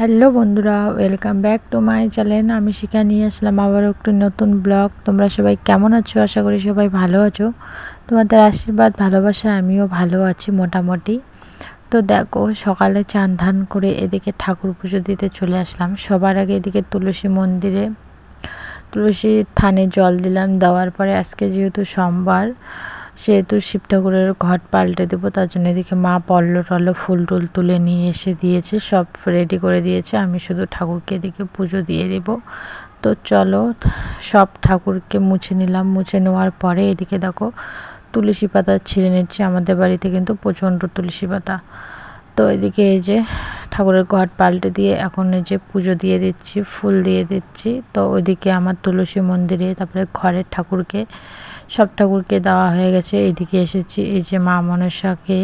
Hello বন্ধুরা, welcome back to my channel. আমি শিখা নিয়ে আসলাম আবার একটু নতুন ব্লগ। তোমরা সবাই কেমন আছো? আশা করি সবাই ভালো আছো। তোমাদের আশীর্বাদ, ভালোবাসা, আমিও ভালো আছি মোটামুটি। তো দেখো, সকালে চান ধান করে এদিকে ঠাকুর পুজো দিতে চলে আসলাম। সবার আগে এদিকে তুলসী মন্দিরে তুলসী থানে জল দিলাম। দেওয়ার পরে আজকে যেহেতু সোমবার সেহেতু শিব ঠাকুরের ঘট পাল্টে দেবো, তার জন্য এদিকে মা পল্ল টল্ল ফুল টুল তুলে নিয়ে এসে দিয়েছে, সব রেডি করে দিয়েছে, আমি শুধু ঠাকুরকে এদিকে পুজো দিয়ে দেব। তো চলো, সব ঠাকুরকে মুছে নিলাম, মুছে নেওয়ার পরে এদিকে দেখো তুলসী পাতা ছিঁড়ে নিচ্ছে, আমাদের বাড়িতে কিন্তু প্রচণ্ড তুলসী পাতা। তো এদিকে এই যে ঠাকুরের ঘট পাল্টে দিয়ে এখন এই যে পুজো দিয়ে দিচ্ছি, ফুল দিয়ে দিচ্ছি। তো ওইদিকে আমার তুলসী মন্দিরে, তারপরে ঘরের ঠাকুরকে সব ঠাকুরকে দেওয়া হয়ে গেছে। এদিকে এসেছি, এই যে মা মনসাকে,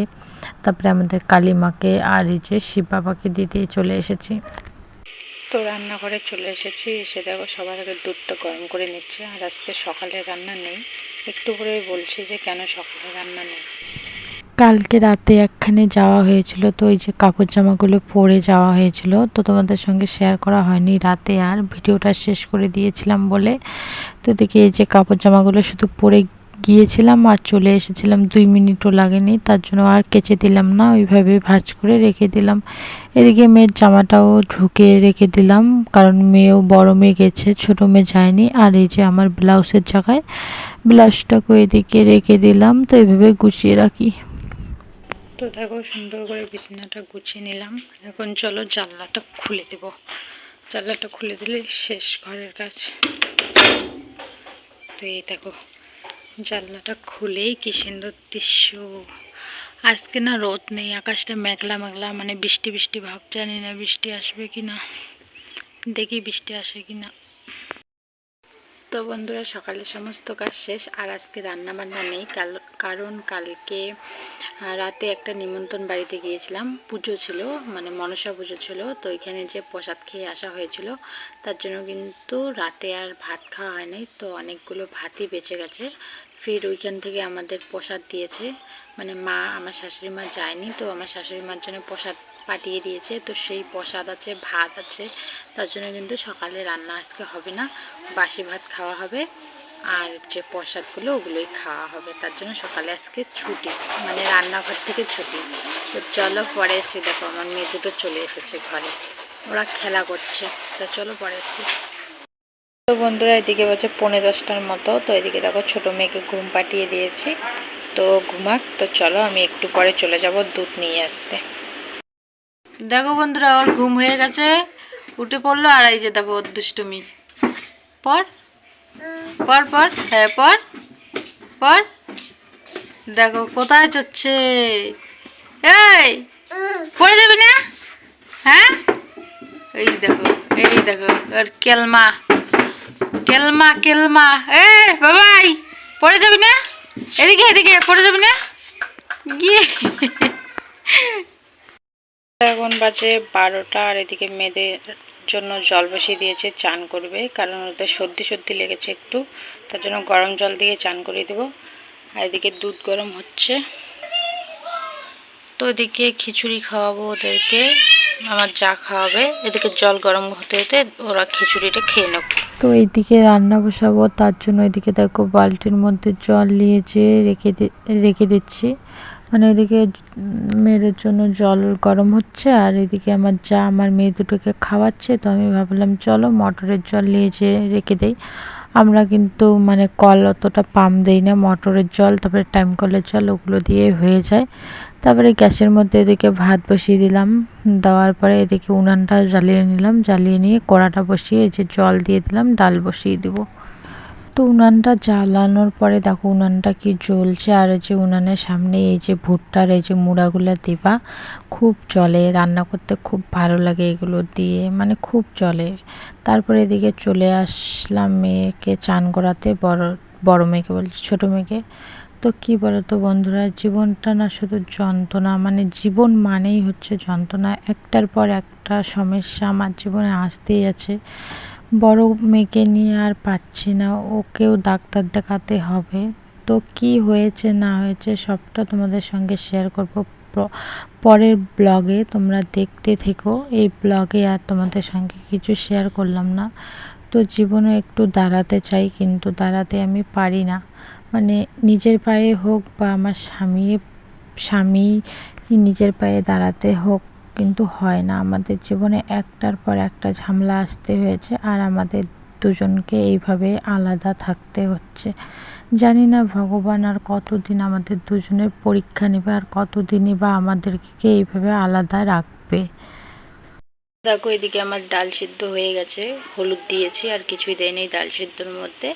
তারপরে আমাদের কালী মাকে আর এই যে শিব বাবাকে দিতে চলে এসেছি। তো রান্নাঘরে চলে এসেছি, এসে দেখো সবার আগে দুধটা গরম করে নিচ্ছে। আর আজকে সকালে রান্না নেই। একটু করে বলছি যে কেন সকালে রান্না নেই। কালকে রাতে একখানে যাওয়া হয়েছিল, তো ওই যে কাপড় জামাগুলো পরে যাওয়া হয়েছিল, তো তোমাদের সঙ্গে শেয়ার করা হয়নি। রাতে আর ভিডিওটা শেষ করে দিয়েছিলাম বলে। তো দেখি এই যে কাপড় জামাগুলো শুধু পরে গিয়েছিলাম আর চলে এসেছিলাম, দুই মিনিটও লাগেনি, তার জন্য আর কেচে দিলাম না, ওইভাবে ভাজ করে রেখে দিলাম। এদিকে মেয়ের জামাটাও ঢুকে রেখে দিলাম, কারণ মেয়েও বড় মেয়ে গেছে, ছোটো মেয়ে যায়নি। আর এই যে আমার ব্লাউজের জায়গায় ব্লাউজটাকে এদিকে রেখে দিলাম, তো এইভাবে গুছিয়ে রাখি। তো দেখো সুন্দর করে বিছানাটা গুছিয়ে নিলাম। এখন চলো জানলাটা খুলে দেব। জানলাটা খুলে দিলে শেষ ঘরের কাজ। তো এই দেখো, জানলাটা খুলেই কি সুন্দর দৃশ্য। আজকে না রোদ নেই, আকাশটা মেঘলা মেঘলা মানে বৃষ্টি বৃষ্টি ভাব। জানি না বৃষ্টি আসবে কি না দেখি বৃষ্টি আসে কি না তো বন্ধুরা সকালে সমস্ত কাজ শেষ আর আজকে রান্না বান্না নেই। কাল, কারণ কালকে রাতে একটা নিমন্ত্রণ বাড়িতে গিয়েছিলাম। পুজো ছিল মানে মনসা পুজো ছিল, তো এখানে যে প্রসাদ খেয়ে আসা হয়েছিল, তার জন্য কিন্তু রাতে আর ভাত খাওয়া হয়নি। তো অনেকগুলো ভাতই বেঁচে গেছে। ফির ওইখান থেকে আমাদের প্রসাদ দিয়েছে। মানে মা, আমার শাশুড়ি মা যায়নি, তো আমার শাশুড়ি মার জন্য প্রসাদ পাঠিয়ে দিয়েছে। তো সেই প্রসাদ আছে, ভাত আছে। তার জন্য কিন্তু সকালে রান্না আজকে হবে না। বাসি ভাত খাওয়া হবে। আর যে প্রসাদগুলো ওগুলোই খাওয়া হবে। তার জন্য সকালে আজকে ছুটি মানে রান্নাঘর থেকে ছুটি। তো চলো পরে এসে দেখো, আমার মেয়ে দুটো চলে এসেছে ঘরে। ওরা খেলা করছে। তো চলো পরে এসে। তো বন্ধুরা, এদিকে বলছে পৌনে দশটার মতো। তো এদিকে দেখো ছোটো মেয়েকে ঘুম পাঠিয়ে দিয়েছি। তো ঘুমাক। তো চলো আমি একটু পরে চলে যাব দুধ নিয়ে আসতে। দেখো বন্ধুরা ওর ঘুম হয়ে গেছে। উঠে পড়ল, আর এই যে দেখো ওর দুষ্টুমি। পর? পর পর? হ্যাঁ পর? পর? দেখো, কোথায় চচ্ছে এই! পড়ে যাবি না? হ্যাঁ? এই দেখো এই দেখো আর কেলমা। কেলমা কেলমা। এ, বাবাই, পড়ে যাবি না? এদিকে এদিকে, পড়ে যাবি না? গিয়ে। এখন বাজে বারোটা আর এদিকে মেয়েদের জন্য জল বসিয়ে দিয়েছে, চান করবে। কারণ ওদের সর্দি সর্দি লেগেছে একটু, তার জন্য গরম জল দিয়ে চান করিয়ে দেবো। আর এদিকে দুধ গরম হচ্ছে। তো এদিকে খিচুড়ি খাওয়াবো ওদেরকে, আমার যা খাওয়াবে। এদিকে জল গরম হতে হতে ওরা খিচুড়িটা খেয়ে নেব তো এইদিকে রান্না বসাবো, তার জন্য এদিকে দেখো বালতির মধ্যে জল নিয়েছে রেখে রেখে দিচ্ছি। মানে এদিকে মেয়েদের জন্য জল গরম হচ্ছে, আর এদিকে আমার যা আমার মেয়ে দুটোকে খাওয়াচ্ছে, তো আমি ভাবলাম চলো মটরের জল নিয়েছে রেখে দেই। আমরা কিন্তু মানে কল অতটা পাম্প দেই না, মটরের জল, তারপরে টাইম কলের জল ওগুলো দিয়ে হয়ে যায়। তারপরে গ্যাসের মধ্যে এদিকে ভাত বসিয়ে দিলাম, দেওয়ার পরে এদিকে উনানটা জ্বালিয়ে নিলাম, জ্বালিয়ে নিয়ে কড়াটা বসিয়ে যে জল দিয়ে দিলাম, ডাল বসিয়ে দিব। তো উনানটা জ্বালানোর পরে দেখো উনানটা কি জ্বলছে আর যে উনানের সামনে এই যে ভুট্টার এই যে মুড়াগুলো দেবা, খুব চলে রান্না করতে খুব ভালো লাগে এগুলো দিয়ে মানে খুব চলে তারপরে এদিকে চলে আসলাম মেয়েকে চান করাতে, বড় বড় মেয়েকে বলছি ছোটো মেয়েকে। তো কি বলতো বন্ধুরা, জীবনটা না শুধু যন্ত্রণা মানে জীবন মানেই হচ্ছে যন্ত্রণা। একটার পর একটা সমস্যা আমার জীবনে আসতেই আছে। বড় মেয়েকে নিয়ে আর পাচ্ছি না, ওকেও ডাক্তার দেখাতে হবে। তো কি হয়েছে, না হয়েছে, সবটা তোমাদের সঙ্গে শেয়ার করব। পরের ব্লগে তোমরা দেখতে থেকো। এই ব্লগে আর তোমাদের সঙ্গে কিছু শেয়ার করলাম না। তো জীবনে একটু দাঁড়াতে চাই, কিন্তু দাঁড়াতে আমি পারি না। মানে নিজের পায়ে হোক বা আমার স্বামী স্বামী নিজের পায়ে দাঁড়াতে হোক কিন্তু হয় না। আমাদের জীবনে একটার পর একটা ঝামেলা আসতে হয়েছে আর আমাদের দুজনকে এইভাবে আলাদা থাকতে হচ্ছে। জানি না ভগবান আর কতদিন আমাদের দুজনের পরীক্ষা নেবে আর কতদিনই বা আমাদেরকে এইভাবে আলাদা রাখবে। দেখো, এদিকে আমার ডাল সিদ্ধ হয়ে গেছে। হলুদ দিয়েছি আর কিছুই দেয়নি ডাল সিদ্ধর মধ্যে।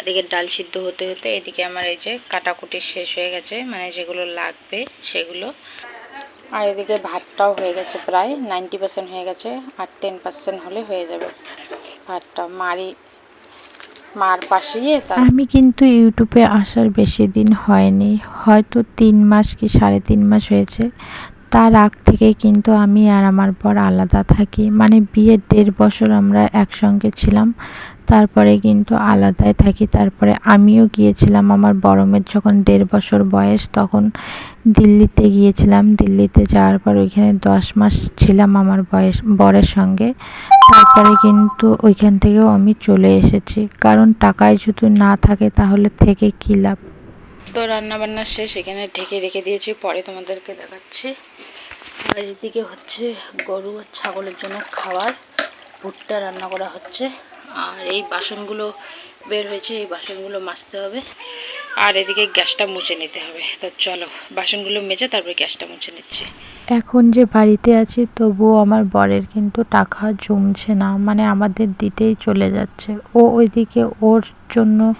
এদিকে ডাল সিদ্ধ হতে হতে এদিকে আমার এই যে কাটাকুটি শেষ হয়ে গেছে। মানে যেগুলো লাগবে সেগুলো আর এদিকে ভাতটাও হয়ে গেছে প্রায় নাইনটি পার্সেন্ট হয়ে গেছে আর টেন পার্সেন্ট হলে হয়ে যাবে। ভাতটা মারি, মার পাশেই আমি কিন্তু ইউটিউবে আসার বেশি দিন হয়নি, হয়তো তিন মাস কি সাড়ে তিন মাস হয়েছে। তার আগ থেকে কিন্তু আমি আর আমার বর আলাদা থাকি। মানে বিয়ের দেড় বছর আমরা একসঙ্গে ছিলাম। তারপরে কিন্তু আলাদাই থাকি। তারপরে আমিও গিয়েছিলাম আমার বরমের যখন দেড় বছর বয়স, তখন দিল্লিতে গিয়েছিলাম। দিল্লিতে যাওয়ার পর ওইখানে দশ মাস ছিলাম আমার বয়স, বরের সঙ্গে। তারপরে কিন্তু ওইখান থেকেও আমি চলে এসেছি। কারণ টাকায় যদি না থাকে তাহলে থেকে কী লাভ? তো রান্না বান্না শেষ, এখানে ঢেকে রেখে দিয়েছি। পরে তোমাদেরকে দেখাচ্ছি। আর এদিকে হচ্ছে গরু আর ছাগলের জন্য খাবার। ভুট্টা রান্না করা হচ্ছে। আর এই বাসনগুলো বের হয়েছে, এই বাসনগুলো মাজতে হবে। আর এদিকে গ্যাসটা মুছে নিতে হবে। তো চলো, বাসনগুলো মেজে তারপরে গ্যাসটা মুছে নিচ্ছি। এখন যে বাড়িতে আছি, তবুও আমার বরের কিন্তু টাকা জমছে না মানে আমাদের দিতেই চলে যাচ্ছে। ও ওইদিকে ওর জন্য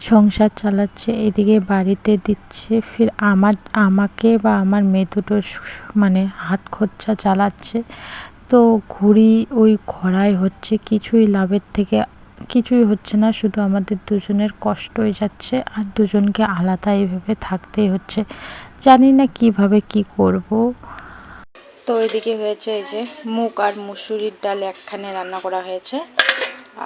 সংসার চালাচ্ছে, এদিকে বাড়িতে দিচ্ছে, ফির আমার, আমাকে বা আমার মেয়ে দুটোর মানে হাত খরচা চালাচ্ছে। তো ঘুরি ওই খরায় হচ্ছে কিছুই লাভের থেকে, কিছুই হচ্ছে না, শুধু আমাদের দুজনের কষ্টই যাচ্ছে আর দুজনকে আলাদা এইভাবে থাকতেই হচ্ছে। জানি না কীভাবে কি করব। তো এদিকে হয়েছে এই যে মুগ আর মুসুরির ডাল একখানে রান্না করা হয়েছে।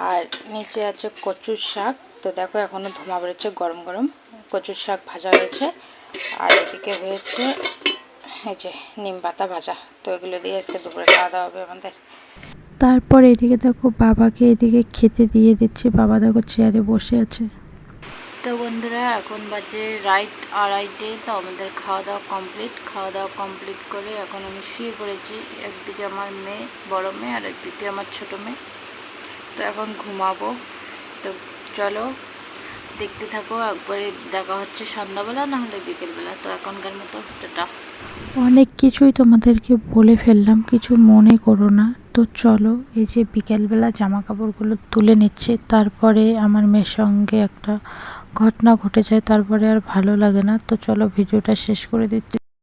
আর নিচে আছে কচুর শাক। তো দেখো এখনও ধোঁয়া বেরোচ্ছে গরম গরম। কচুর শাক ভাজা হয়েছে। আর এদিকে হয়েছে এই যে নিম পাতা ভাজা তো এগুলো দিয়ে আজকে দুপুরে খাওয়া দাওয়া হবে আমাদের। তারপর এদিকে দেখো বাবাকে এদিকে খেতে দিয়ে দিচ্ছি। বাবা দেখো চেয়ারে বসে আছে। তো বন্ধুরা এখন বাজে রাইট আড়াইটে তো আমাদের খাওয়া দাওয়া কমপ্লিট। খাওয়া দাওয়া কমপ্লিট করে এখন আমি শুয়ে পড়েছি। একদিকে আমার মেয়ে বড় মেয়ে আর একদিকে আমার ছোট মেয়ে। তো এখন ঘুমাবো। তো চলো দেখতে থাকো। একবারে দেখা হচ্ছে সন্ধ্যাবেলা না হলে বিকেলবেলা। তো এখনকার মতো টাটা। অনেক কিছুই তোমাদেরকে বলে ফেললাম, কিছু মনে করো না। তো চলো, এই যে বিকেলবেলা জামা কাপড়গুলো তুলে নিচ্ছে, তারপরে আমার মেয়ের সঙ্গে একটা ঘটনা ঘটে যায়, তারপরে আর ভালো লাগে না। তো চলো, ভিডিওটা শেষ করে দিচ্ছি।